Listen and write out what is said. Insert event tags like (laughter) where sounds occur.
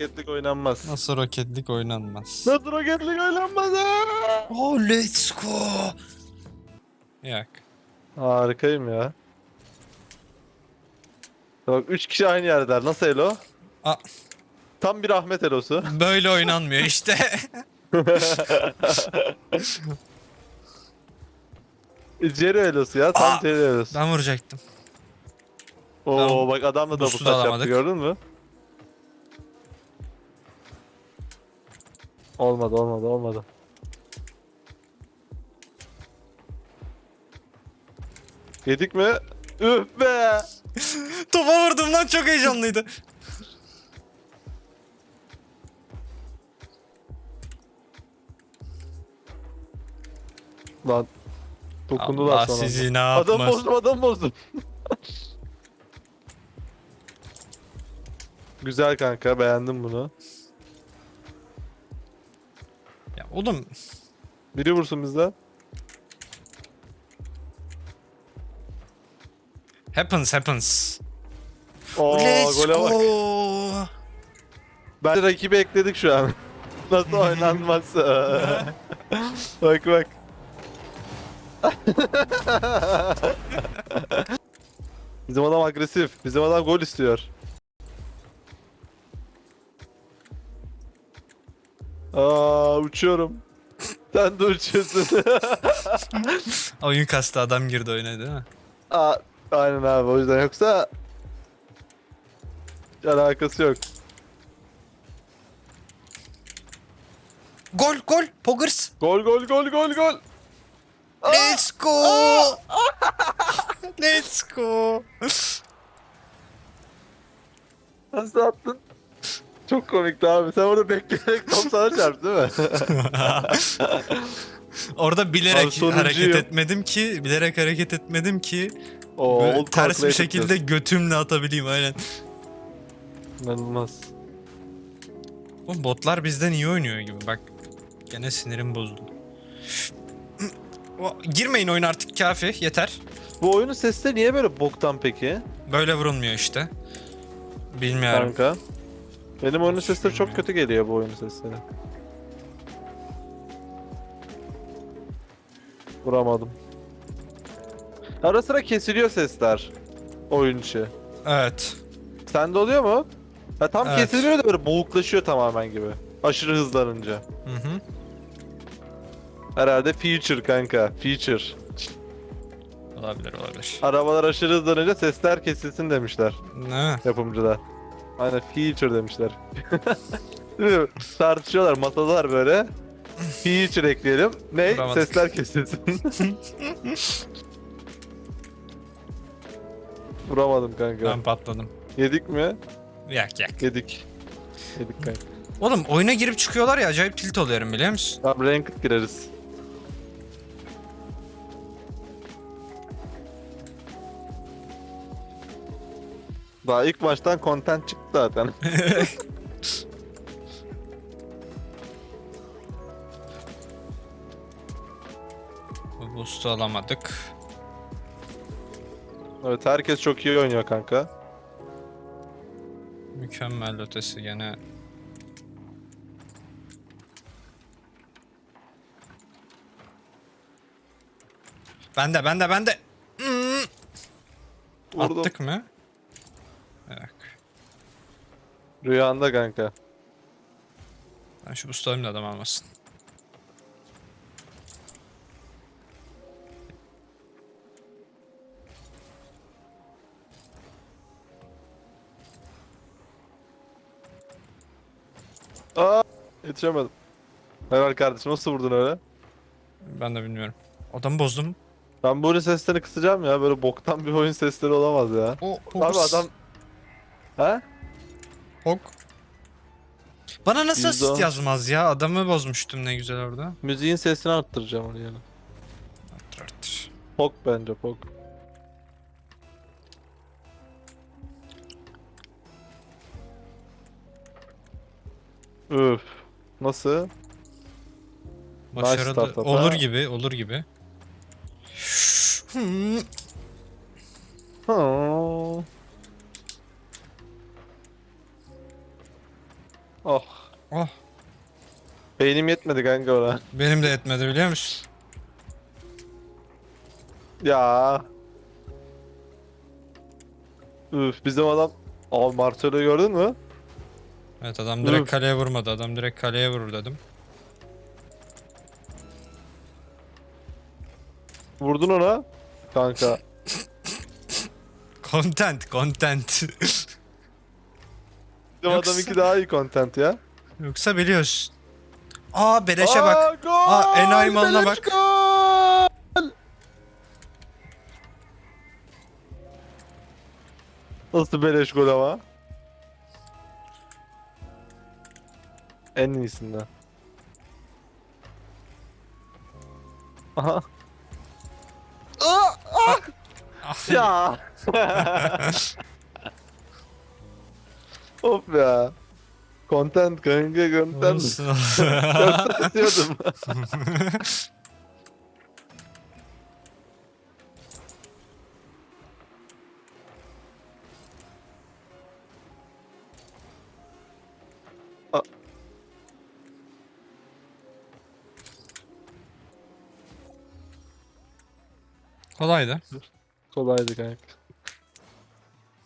Roketlik oynanmaz. Nasıl roketlik oynanmaz. Nasıl roketlik oynanmaz? ha? Oh let's go. Yak. Harikayım ya. Bak 3 kişi aynı yerdeler. Nasıl elo? Aa. Tam bir Ahmet elosu. (laughs) Böyle oynanmıyor işte. (laughs) Jerry elosu ya. Tam Aa. Jerry elosu. ben vuracaktım. Oo Tamam. bak adam da double Boost'u touch da yaptı alamadık. gördün mü? Olmadı olmadı olmadı. Yedik mi? Üf be! (laughs) Topa vurdum lan çok heyecanlıydı. Lan dokundular Allah sana. sizi ne Adam yapmaz. bozdum adam bozdum. (laughs) Güzel kanka beğendim bunu. Ya oğlum Biri vursun bizden. happens happens. Oo let's gole bak. go. Rakibi ekledik şu an. (laughs) Nasıl oynanmaz? (laughs) bak bak. (laughs) Bizim adam agresif. Bizim adam gol istiyor. Aa uçuyorum. Sen de uçuyorsun. (laughs) Oyun kastı adam girdi oyuna değil mi? Aa, aynen abi o yüzden yoksa hiç alakası yok. Gol gol Poggers. Gol gol gol gol gol. Let's go. (laughs) Let's go. Nasıl attın? Çok komikti abi. Sen orada bekleyerek top sana (laughs) çarptı değil mi? (laughs) Orada bilerek Abi hareket etmedim ki, bilerek hareket etmedim ki Oo, böyle old ters bir calculated şekilde diyorsun. götümle atabileyim aynen. İnanılmaz. Oğlum botlar bizden iyi oynuyor gibi bak. Gene sinirim bozuldu. O- Girmeyin oyun artık kafi yeter. Bu oyunun sesleri niye böyle boktan peki? Böyle vurulmuyor işte. Bilmiyorum. Kanka. Benim oyunun sesleri çok kötü geliyor bu oyunun sesleri. Vuramadım. Ara sıra kesiliyor sesler. Oyun içi. Evet. Sende oluyor mu? Ha tam Evet. kesiliyor da böyle boğuklaşıyor tamamen gibi. Aşırı hızlanınca. Hı hı. Herhalde feature kanka. Feature. Olabilir olabilir. Arabalar aşırı hızlanınca sesler kesilsin demişler Ne? yapımcılar. Aynen feature demişler. (laughs) Değil mi? Tartışıyorlar masadalar böyle. Feature ekleyelim. Ne? Vuramadık. Sesler kesilsin. (laughs) Vuramadım kanka. Ben patladım. Yedik mi? Yak yak. Yedik. Yedik kanka. Oğlum oyuna girip çıkıyorlar ya acayip tilt oluyorum biliyor musun? Tamam ranked gireriz. Daha ilk baştan content çıktı zaten. (laughs) Bu boost'u alamadık. evet herkes çok iyi oynuyor kanka. Mükemmel ötesi gene. Bende bende bende. Hmm. Vurdum. Attık mı? Bak. Rüyanda kanka. Ben şu boost'u alayım da adam almasın. Aa yetişemedim. Helal kardeşim nasıl vurdun öyle? Ben de bilmiyorum. Adamı bozdum. Ben oyun seslerini kısacağım ya böyle boktan bir oyun sesleri olamaz ya. O Abi adam... He? Ok. Bana nasıl Yüzde on. asist yazmaz ya? Adamı bozmuştum ne güzel orada. Müziğin sesini arttıracağım onu yani. Arttır arttır. Pok bence pok. Üf. Nasıl? Başarılı startup, olur ha? gibi, olur gibi. Hmm. Ha. Oh. Oh. Beynim yetmedi kanka ona. Benim de yetmedi biliyor musun? Ya. Üf bizim adam. Aa Marcelo'yu gördün mü? Evet adam direkt Üf. kaleye vurmadı. Adam direkt kaleye vurur dedim. Vurdun ona. Kanka. (laughs) Content, content. (laughs) Yoksa- adam iki daha iyi content ya. Yoksa biliyorsun. Aa beleşe bak. Gol! Aa, enayi malına Beleş bak. gol! Nasıl beleş gol ama? En iyisinden. Aha. Aa, ah! Ah, Ya. (laughs) (laughs) of ya. Content kanka content. Çok istiyordum. (laughs) Kolaydı. Kolaydı kanka.